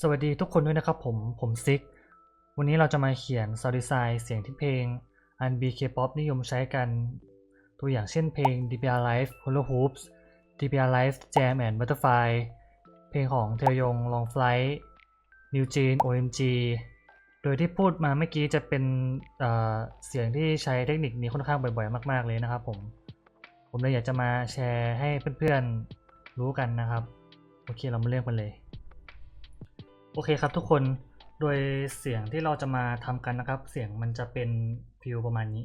สวัสดีทุกคนด้วยนะครับผมผมซิก วันนี้เราจะมาเขียน Sound Design เสียงที่เพลง R&B K-pop นิยมใช้กัน ตัวอย่างเช่นเพลง DBR Live Hula Hoops DBR Live Jam and Butterfly เพลงของเทยง Long Flight New Jean OMG โดยที่พูดมาเมื่อกี้จะเป็นเเสียงที่ใช้เทคนิคนี้ค่อนข้างบ่อยๆ มาก ๆ เลยนะครับผม ผมเลยอยากจะมาแชร์ให้เพื่อนๆรู้กันนะครับ โอเคเรามาเริ่มกันเลย โอเคครับทุกคนโดยเสียงที่เราจะมาทำกันนะครับ เสียงมันจะเป็นฟิลประมาณนี้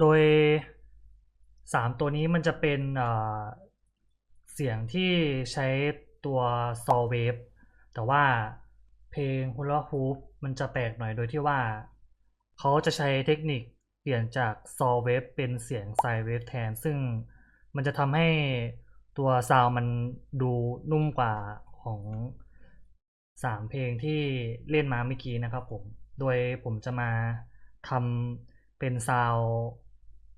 โดย 3 ตัวนี้มันจะเป็นเสียงที่ใช้ตัว saw wave แต่ว่าเพลง hula hoop มันจะแปลกหน่อยโดยที่ว่า เขาจะใช้เทคนิคเปลี่ยนจาก saw wave เป็นเสียง sine wave แทน ซึ่งมันจะทำให้ตัวซาวมันดูนุ่มกว่าของ3เพลงที่เล่นมาเมื่อกี้นะครับผม โดยผมจะมาทำเป็นซาว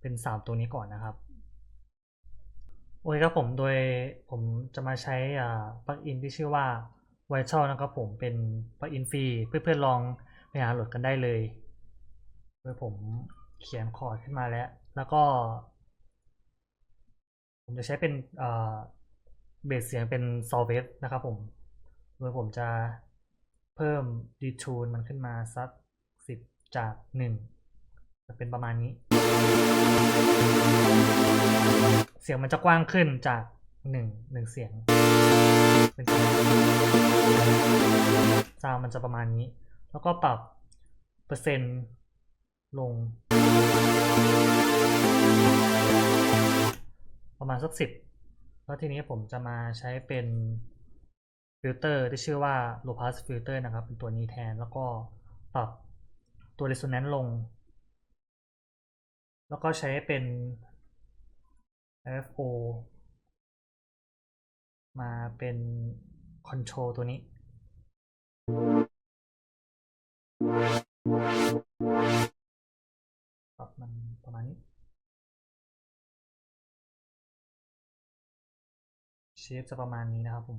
เป็น 3 ตัวนี้ก่อนนะครับ โอเคครับผมโดยผมจะมาใช้ปลั๊กอินที่ชื่อว่า Vital นะครับผมเป็นปลั๊กอินฟรีเพื่อนๆลองไปหาโหลดกันได้เลยโดยผมเขียนคอร์ดขึ้นมาแล้ว แล้วก็ ผมจะใช้เป็นเบสเสียงเป็น s o l v e นะครับผมโดยผมจะเพิ่ม detune มันขึ้นมาสัก10 จาก 1 จะเป็นประมาณนี้ เสียงมันจะกว้างขึ้นจาก1 1เสียงเป็นซาวมันจะประมาณนี้ แล้วก็ปรับเปอร์เซ็นต์ลง ประมาณสักสิบแล้วทีนี้ผมจะมาใช้เป็นฟิลเตอร์ที่ชื่อว่า low pass filter นะครับ เป็นตัวนี้แทนแล้วก็ปรับตัว resonance ลง แล้วก็ใช้เป็น FO มาเป็น control ตัวนี้ ปรับมันประมาณนี้ เชฟจะประมาณนี้นะครับผม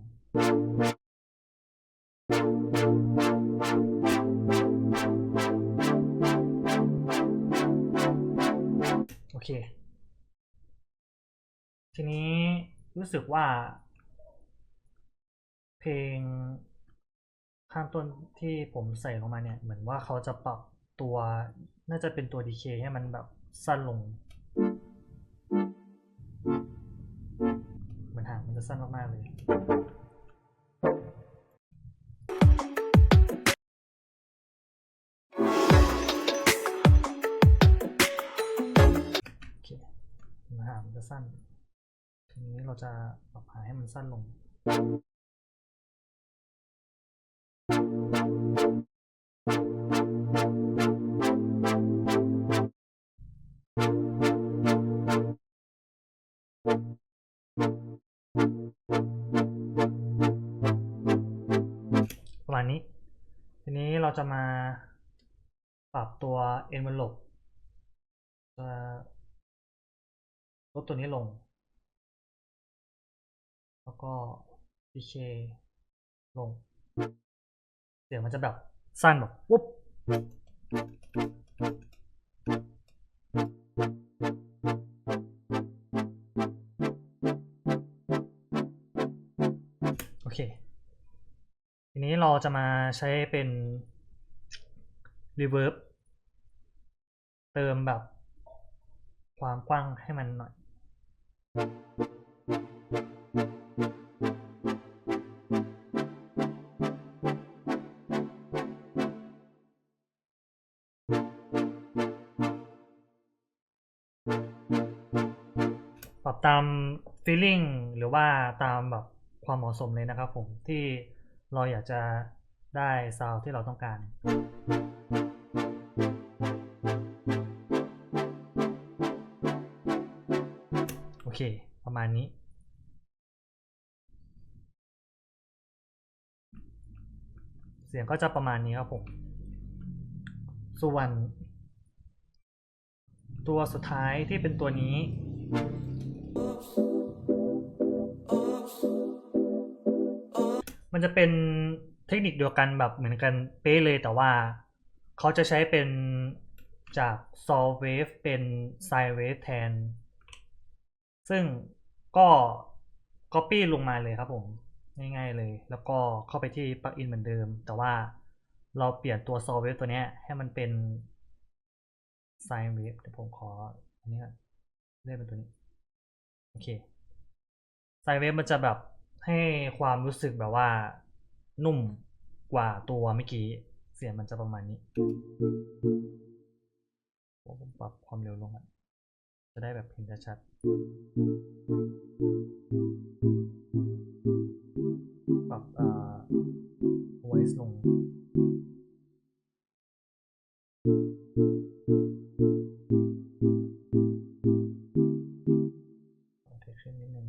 ทีนี้รู้สึกว่า เพลงข้างต้นที่ผมใส่ลงมาเนี่ย เหมือนว่าเขาจะปรับตัว น่าจะเป็นตัว DK ให้มันแบบสั้นลง เหมือนห่างมันจะสั้นมาก ๆ เลยามันจะสั้น ทีนี้เราจะปรับหาให้มันสั้นลง ประมาณนี้ ทีนี้เราจะมาปรับตัว envelope จะ ลดตัวนี้ลง แล้วก็ decay ลงเสียงมันจะแบบสั้นแบบวุ๊บโอเค ทีนี้เราจะมาใช้เป็น reverb เติมแบบความกว้างให้มันหน่อย ปรับตาม feeling หรือว่าตามแบบความเหมาะสมเลยนะครับผมที่เราอยากจะได้ซาวด์ที่เราต้องการ เคประมาณนี้ เสียงก็จะประมาณนี้ครับผม ส่วน ตัวสุดท้ายที่เป็นตัวนี้ มันจะเป็นเทคนิคเดียวกันแบบเหมือนกันเป๊ะเลยแต่ว่าเขาจะใช้เป็นจาก saw wave เป็น sine wave แทน ซึ่งก็ copy ลงมาเลยครับผม ง่ายๆเลย แล้วก็เข้าไปที่ plugin เหมือนเดิม แต่ว่าเราเปลี่ยนตัว saw wave ตัวนี้ให้มันเป็น sine wave เดี๋ยวผมขออันนี้ก่อนเลื่อนเป็นตัวนี้ โอเค sine wave มันจะแบบให้ความรู้สึกแบบว่านุ่มกว่าตัวเมื่อกี้ เสียงมันจะประมาณนี้ ผมปรับความเร็วลงอะ จะได้แบบเห็นชัดปรับเอ่อ voice ลงโอเคขึ้นนิดนึง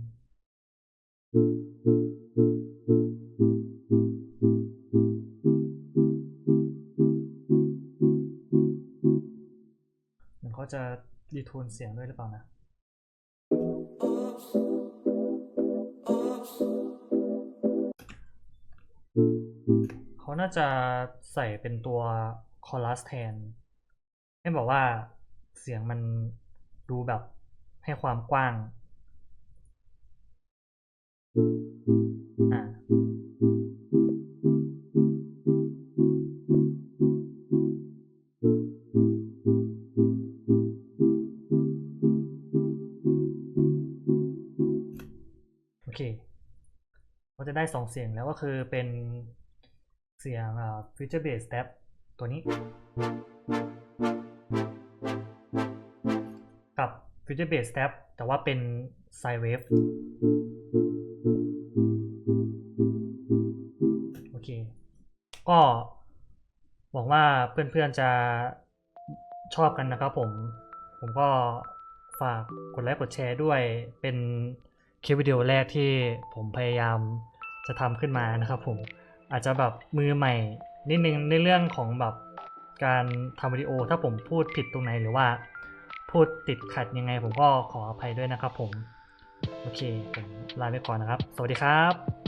มันเขาจะ ดีโทนเสียงด้วยหรือเปล่านะเขาน่าจะใส่เป็นตัวคอรัสแทน ให้บอกว่าเสียงมันดูแบบให้ความกว้าง อ่า จะได้สองเสียงแล้วก็คือเป็นเสียง future bass step ตัวนี้ กับ future bass step แต่ว่าเป็น sine wave โอเค ก็หวังว่าเพื่อนๆจะชอบกันนะครับผม ผมก็ฝากกดไลค์กดแชร์ด้วยเป็นคลิปวิดีโอแรกที่ผมพยายาม จะทำขึ้นมานะครับผมอาจจะแบบมือใหม่นิดนึงในเรื่องของแบบการทำวิดีโอ ถ้าผมพูดผิดตรงไหนหรือว่าพูดติดขัดยังไงผมก็ขออภัยด้วยนะครับผม โอเคผมลาไปก่อนนะครับ สวัสดีครับ